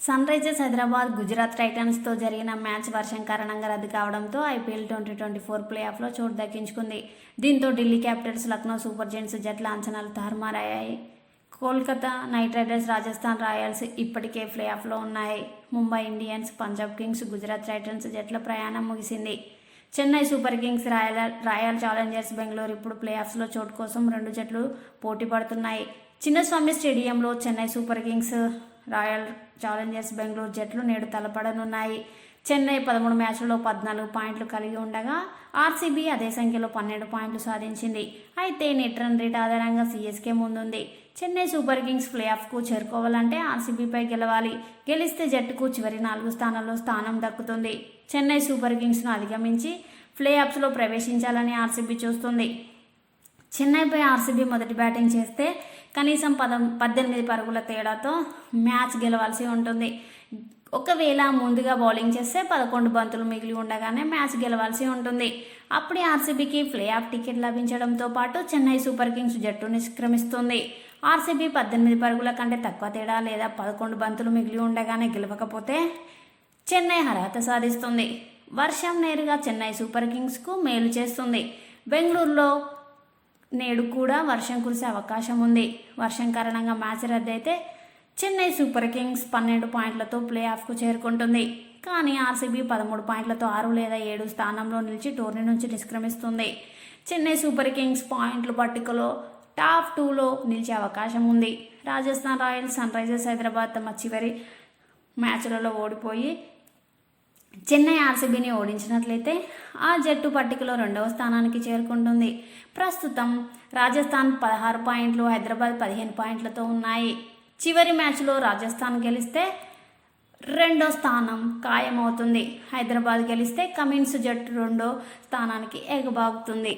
Sun Risers Hyderabad Gujarat టైటన్స్తో జరిగిన match వర్షం కారణంగా రద్దు కావడంతో IPL twenty twenty four play ఆఫ్లో చోటు దక్కించుకుంది. దీంతో Delhi Capitals Lucknow Super Giants జట్ల అంచనాలు తారుమారయ్యాయి. Kolkata Knight Riders Rajasthan Royals ఇప్పటికే ప్లే ఆఫ్లో ఉన్నాయి. Mumbai Indians Punjab Kings Gujarat Titans జట్ల ప్రయాణం ముగిసింది. Chennai Super Kings Royal Royal Challengers Bengaluru ఇప్పుడు ప్లే ఆఫ్స్లో చోటు కోసం రెండు జట్లు పోటీ పడుతున్నాయి. చిన్నస్వామి స్టేడియంలో Chennai Super Kings Royal Challengers Bengaluru జట్లు నేడు తలపడనున్నాయి. చెన్నై పదమూడు మ్యాచ్లలో పద్నాలుగు పాయింట్లు కలిగి ఉండగా ఆర్సీబీ అదే సంఖ్యలో పన్నెండు పాయింట్లు సాధించింది. అయితే నెట్ రన్ రేట్ ఆధారంగా సీఎస్కే ముందుంది. చెన్నై సూపర్ కింగ్స్ ప్లే ఆఫ్కు చేరుకోవాలంటే ఆర్సీబీపై గెలవాలి. గెలిస్తే జట్టుకు చివరి నాలుగు స్థానాల్లో స్థానం దక్కుతుంది. చెన్నై సూపర్ కింగ్స్ను అధిగమించి ప్లే ఆఫ్స్లో ప్రవేశించాలని ఆర్సీబీ చూస్తుంది. చెన్నైపై ఆర్సీబీ మొదటి బ్యాటింగ్ చేస్తే కనీసం పదం పద్దెనిమిది పరుగుల తేడాతో మ్యాచ్ గెలవాల్సి ఉంటుంది. ఒకవేళ ముందుగా బౌలింగ్ చేస్తే పదకొండు బంతులు మిగిలి ఉండగానే మ్యాచ్ గెలవాల్సి ఉంటుంది. అప్పుడే ఆర్సీబీకి ప్లే ఆఫ్ టికెట్ లభించడంతో పాటు చెన్నై సూపర్ కింగ్స్ జట్టు నిష్క్రమిస్తుంది. ఆర్సీబీ పద్దెనిమిది పరుగుల కంటే తక్కువ తేడా లేదా పదకొండు బంతులు మిగిలి ఉండగానే గెలవకపోతే చెన్నై అర్హత సాధిస్తుంది. వర్షం నేరుగా చెన్నై సూపర్ కింగ్స్కు మేలు చేస్తుంది. బెంగళూరులో నేడు కూడా వర్షం కురిసే అవకాశం ఉంది. వర్షం కారణంగా మ్యాచ్ రద్దయితే చెన్నై సూపర్ కింగ్స్ పన్నెండు పాయింట్లతో ప్లే ఆఫ్కు చేరుకుంటుంది. కానీ ఆర్సీబీ పదమూడు పాయింట్లతో ఆరు లేదా ఏడు స్థానంలో నిలిచి టోర్నీ నుంచి నిష్క్రమిస్తుంది. చెన్నై సూపర్ కింగ్స్ పాయింట్ల పట్టికలో టాప్ టూలో నిలిచే అవకాశం ఉంది. Rajasthan Royals Sunrisers Hyderabad తమ చివరి మ్యాచ్లలో ఓడిపోయి చెన్నై ఆర్సీబీని ఓడించినట్లయితే ఆ జట్టు పట్టికలో రెండవ స్థానానికి చేరుకుంటుంది. ప్రస్తుతం రాజస్థాన్ పదహారు పాయింట్లు హైదరాబాద్ పదిహేను పాయింట్లతో ఉన్నాయి. చివరి మ్యాచ్లో రాజస్థాన్ గెలిస్తే రెండో స్థానం ఖాయమవుతుంది. హైదరాబాద్ గెలిస్తే కమిన్స్ జట్టు రెండో స్థానానికి ఎగబాగుతుంది.